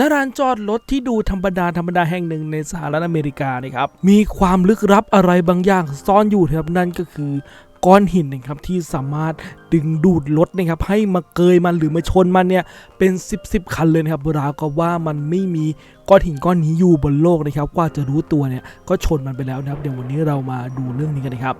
ณลานจอดรถที่ดูธรรมดาธรรมดาแห่งหนึ่งในสหรัฐอเมริกานะครับ มีความลึกลับอะไรบางอย่างซ่อนอยู่ครับนั่นก็คือก้อนหินนะครับที่สามารถดึงดูดรถนะครับให้มาเกยมันหรือมาชนมันเนี่ยเป็น 10บสคันเลยนะครับราวกับว่ามันไม่มีก้อนหินก้อนนี้อยู่บนโลกนะครับกว่าจะรู้ตัวเนี่ยก็ชนมันไปแล้วนะครับเดี๋ยววันนี้เรามาดูเรื่องนี้กันนะครับ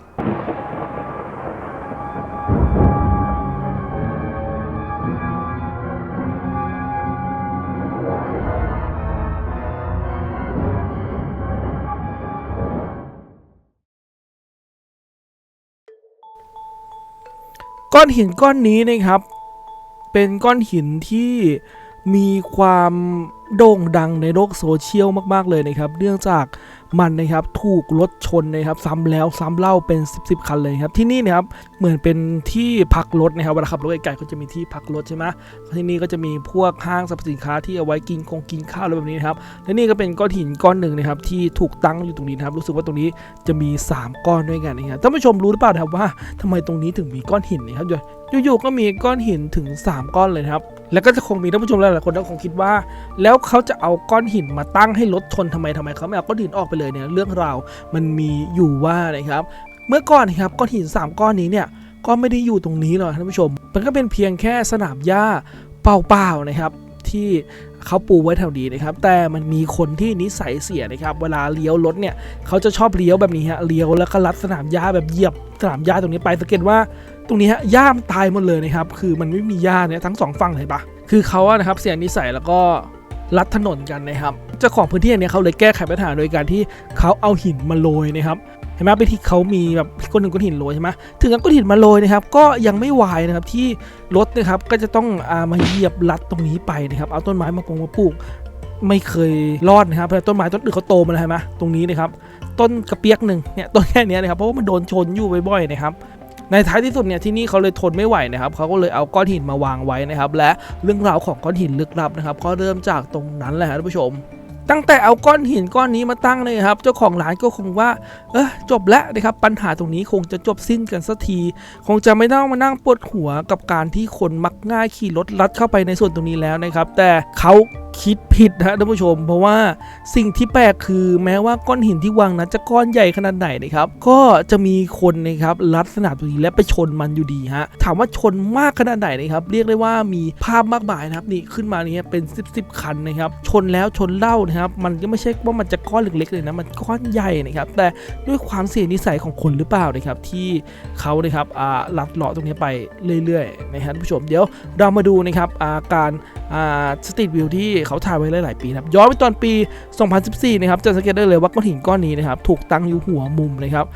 ก้อนหินก้อนนี้นะครับ เป็นก้อนหินที่ มีความโด่งดังในโลกโซเชียลมาก ๆ เลยนะครับ เนื่องจากมันนะครับถูกรถชนนะครับซ้ำแล้วซ้ำเล่าเป็น 10บสคันเลยครับที่นี่นะครับเหมือนเป็นที่พักรถนะครับเวลาขับรถไกลๆก็จะมีที่พักรถใช่ไหมที่นี่ก็จะมีพวกห้างสรรพสินค้าที่เอาไว้กินคงกินข้าวอะไรแบบนี้นะครับและนี่ก็เป็นก้อนหินก้อนหนึ่งนะครับที่ถูกตั้งอยู่ตรงนี้นะครับรู้สึกว่าตรงนี้จะมี 3 ก้อนด้วยกันนะครับท่านผู้ชมรู้หรือเปล่าครับว่าทำไมตรงนี้ถึงมีก้อนหินนะครับอยู่ๆก็มีก้อนหินถึง 3 ก้อนเลยนะครับ แล้วก็จะคงมีท่านผู้ชมหลายๆคนก็คงคิดว่า แล้วเขาจะเอาก้อนหินมาตั้งให้รถชนทำไมทำไมเขาไม่เอาก้อนหินออกไปเลยเนี่ยเรื่องราวมันมีอยู่ว่านะครับ เมื่อก่อนครับก้อนหิน 3 ก้อนนี้เนี่ยก็ไม่ได้อยู่ตรงนี้หรอกท่านผู้ชม มันก็เป็นเพียงแค่สนามหญ้าเปล่าๆนะครับที่เขาปูไว้แถวนี้นะครับ แต่มันมีคนที่นิสัยเสียนะครับ เวลาเลี้ยวรถเนี่ยเขาจะชอบเลี้ยวแบบนี้ฮะเลี้ยวแล้วก็ลัดสนามหญ้าแบบเหยียบสนามหญ้าตรงนี้ไปสังเกตว่า ตรงนี้ฮะหญ้ามันตายหมดเลยนะครับ คือมันไม่มีหญ้าเนี่ยทั้งสองฝั่งเลยปะคือเขาอะนะครับเสียนิสัยแล้วก็ลัดถนนกันนะครับ เจ้าของพื้นที่อันเนี้ยเขาเลยแก้ไขปัญหาโดยการที่เขาเอาหินมาโรยนะครับเห็นไหมไปที่เขามีแบบก้อนหนึ่งก้อนหินโรยใช่ไหมถึงกับก้อนหินมาโรยนะครับ ก็ยังไม่วายนะครับที่รถนะครับก็จะต้องอามาเหยียบลัดตรงนี้ไปนะครับ เอาต้นไม้มาปงมาปลูกไม่เคยรอดนะครับเพราะต้นไม้ต้นอื่นเขาโตมาแล้วเห็นไหมตรงนี้นะครับ ต้นกระเปียกหนึ่งเนี่ยต้นแค่นี้นะครับเพราะว่ามันโดนชนอยู่บ่อยๆนะครับ ในท้ายที่สุดเนี่ยที่นี่เขาเลยทนไม่ไหวนะครับเขาก็เลยเอาก้อนหินมาวางไว้นะครับและเรื่องราวของก้อนหินลึกลับนะครับก็เริ่มจากตรงนั้นแหละครับท่านผู้ชม ตั้งแต่เอาก้อนหินก้อนนี้มาตั้งเลยครับ เจ้าของร้านก็คงว่า เออจบแล้วนะครับปัญหาตรงนี้คงจะจบสิ้นกันสักที คงจะไม่ต้องมานั่งปวดหัวกับการที่คนมักง่ายขี่รถลัดเข้าไปในส่วนตรงนี้แล้วนะครับ แต่เขาคิดผิดนะท่านผู้ชม เพราะว่าสิ่งที่แปลกคือแม้ว่าก้อนหินที่วางนั้นจะก้อนใหญ่ขนาดไหนนะครับ ก็จะมีคนนะครับลัดสนามตรงนี้และไปชนมันอยู่ดีฮะถามว่าชนมากขนาดไหนนะครับ เรียกได้ว่ามีภาพมากมายนะครับนี่ขึ้นมานี่เป็น 10บสคันนะครับชนแล้วชนเล่านะครับมันก็ไม่ใช่ว่ามันจะก้อนเล็กๆเลยนะมันก้อนใหญ่นะครับแต่ด้วยความเสียนิสัยของคนหรือเปล่านะครับที่เขานะครับลัดเลาะตรงนี้ไปเรื่อยๆนะครับท่านผู้ชมเดี๋ยวเรามาดูนะครับาการาสตรีทวิวที่เขาถ่ายไว้หลายๆปีนะครับย้อนไปตอนปี 2014 นะครับจะสังเกตได้เลยว่าก้อนหินก้อนนี้นะครับถูกตั้งอยู่หัวมุมนะครับ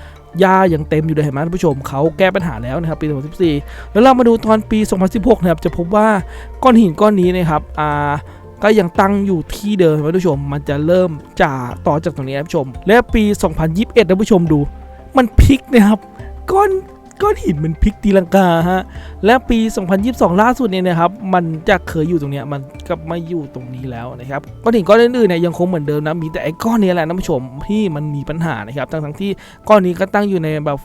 หญ้ายังเต็มอยู่เลยเห็นไหมท่านผู้ชมเขาแก้ปัญหาแล้วนะครับปี 2014 แล้วเรามาดูตอนปี 2016 นะครับจะพบว่าก้อนหินก้อนนี้นะครับอ่า ก็ยังตั้งอยู่ที่เดิมท่านผู้ชม มันจะเริ่มจากต่อจากตรงนี้ท่านผู้ชม และปี 2021ท่านผู้ชมดู มันพลิกนะครับก้อนก้อนหินมันพลิกตีลังกาฮะ และปี 2022 ล่าสุดเนี่ยนะครับ มันจะเคยอยู่ตรงเนี้ย มันกลับมาอยู่ตรงนี้แล้วนะครับก้อนหินก้อนอื่นๆเนี่ยยังคงเหมือนเดิมนะ มีแต่ไอ้ก้อนนี้แหละท่านผู้ชมที่มันมีปัญหานะครับ ทั้งทั้งๆที่ก้อนนี้ก็ตั้งอยู่ในแบบ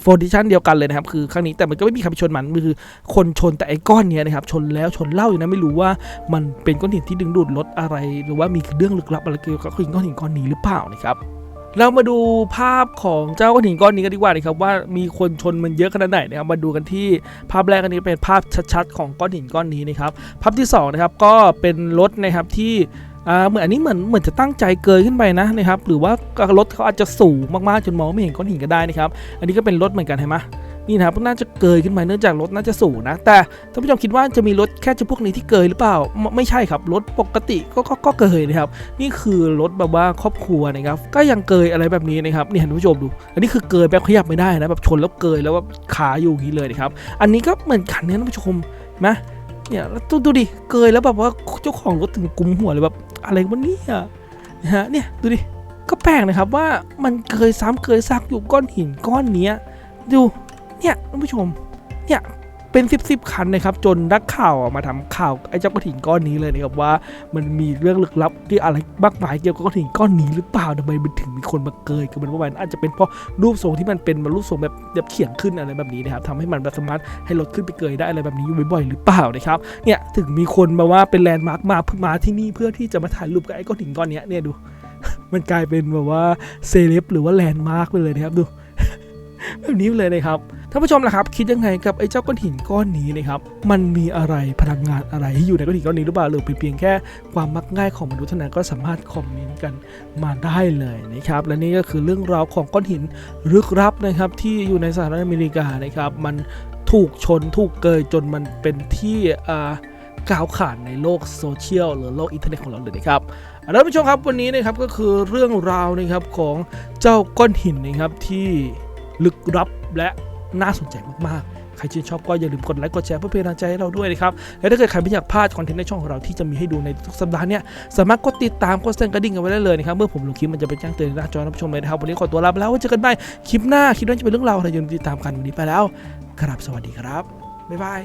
โฟดิชันเดียวกันเลยนะครับคือครั้งนี้แต่มันก็ไม่มีใครไปชนมันมันคือคนชนแต่ไอ้ก้อนเนี้ยนะครับชนแล้วชนเล่าอยู่นะไม่รู้ว่ามันเป็นก้อนหินที่ดึงดูดรถอะไร หรือว่ามีเรื่องลึกลับอะไรเกี่ยวกับก้อนหินก้อนนี้หรือเปล่านะครับเรามาดูภาพของเจ้าก้อนหินก้อนนี้กันดีกว่านะครับว่ามีคนชนมันเยอะขนาดไหนนะครับมาดูกันที่ภาพแรกอันนี้เป็นภาพชัดๆของก้อนหินก้อนนี้นะครับภาพที่สองนะครับก็เป็นรถนะครับที่ เหมือนอันนี้เหมือนเหมือนจะตั้งใจเกยขึ้นไปนะนะครับหรือว่ารถเขาอาจจะสูงมากๆจนมองไม่เห็นก้อนหินก็ได้นะครับอันนี้ก็เป็นรถเหมือนกันเห็นไหมนี่นะครับน่าจะเกยขึ้นไปเนื่องจากรถน่าจะสูงนะ แต่ท่านผู้ชมคิดว่าจะมีรถแค่เฉพาะนี้ที่เกยหรือเปล่า ไม่ใช่ครับรถปกติก็ก็ก็เกยนะครับ นี่คือรถแบบว่าครอบครัวนะครับ ก็ยังเกยอะไรแบบนี้นะครับนี่เห็นผู้ชมดู อันนี้คือเกยแบบขยับไม่ได้นะแบบชนแล้วเกยแล้วแบบขาอยู่อย่างนี้เลยนะครับ อันนี้ก็เหมือนกันนี่ยท่านผู้ชมนะเนี่ยแล้วดูดูดิเกยแล้วแบบว่าเจ้าของรถถึงกุมหัวเลยแบบ อะไรวะเนี่ยนะฮะเนี่ยดูดิก็แปลกนะครับว่ามันเคยซ้ำเคยซักอยู่ก้อนหินก้อนเนี้ยดูเนี่ยท่านผู้ชมเนี่ย เป็น 10บๆคันนะครับ จนนักข่าวออกมาทำข่าวไอ้เจ้าก้อนหินก้อนนี้เลยนะครับว่า มันมีเรื่องลึกลับที่อะไรมากมายเกี่ยวกับก้อนหินก้อนนี้หรือเปล่าทำไมมันถึงมีคนมาเกยกันมันประมาณอาจจะเป็นเพราะรูปทรงที่มันเป็นมันรูปทรงแบบแบบเขียงขึ้นอะไรแบบนี้นะครับทำให้มันแบบสามารถให้รถขึ้นไปเกยได้อะไรแบบนี้อยู่บ่อยๆหรือเปล่านะครับเนี่ยถึงมีคนมาว่าเป็นแลนด์มาร์กมาเพื่อมาที่นี่เพื่อที่จะมาถ่ายรูปกับไอ้ก้อนหินก้อนเนี้ยเนี่ยดู มันกลายเป็นแบบว่าเซเลบหรือว่าแลนด์มาร์กไปเลยนะครับดูแบบนี้เลยนะครับท่านผู้ชมล่ะครับ คิดยังไงกับไอ้เจ้าก้อนหินก้อนนี้นะครับ มันมีอะไรพลังงานอะไรที่อยู่ในก้อนหินก้อนนี้หรือเปล่าหรือเป็นเพียงแค่ความมักง่ายของมนุษย์เท่านั้นก็สามารถคอมเมนต์กันมาได้เลยนะครับ และนี่ก็คือเรื่องราวของก้อนหินลึกลับนะครับที่อยู่ในสหรัฐอเมริกานะครับ มันถูกชนถูกเกยจนมันเป็นที่อ่ากล่าวขานในโลกโซเชียลหรือโลกอินเทอร์เน็ตของเราเลยนะครับท่านผู้ชมครับวันนี้นะครับก็คือเรื่องราวนะครับของเจ้าก้อนหินนะครับที่ลึกลับและ น่าสนใจมากๆ ใครชื่นชอบก็อย่าลืมกดไลค์กดแชร์เพื่อเป็นกำลังใจให้เราด้วยนะครับ และถ้าเกิดใครไม่อยากพลาดคอนเทนต์ในช่องของเราที่จะมีให้ดูในทุกสัปดาห์เนี่ยสามารถกดติดตามกดสั่นกระดิ่งกันไว้ได้เลยนะครับ เมื่อผมลงคลิปมันจะไปแจ้งเตือนหน้าจอรับชมเลยนะครับ วันนี้ขอตัวลาไปแล้วเจอกันใหม่คลิปหน้าคลิปนั้นจะเป็นเรื่องราวอะไรอย่าลืมติดตามกันวันนี้ไปแล้วครับสวัสดีครับบ๊ายบาย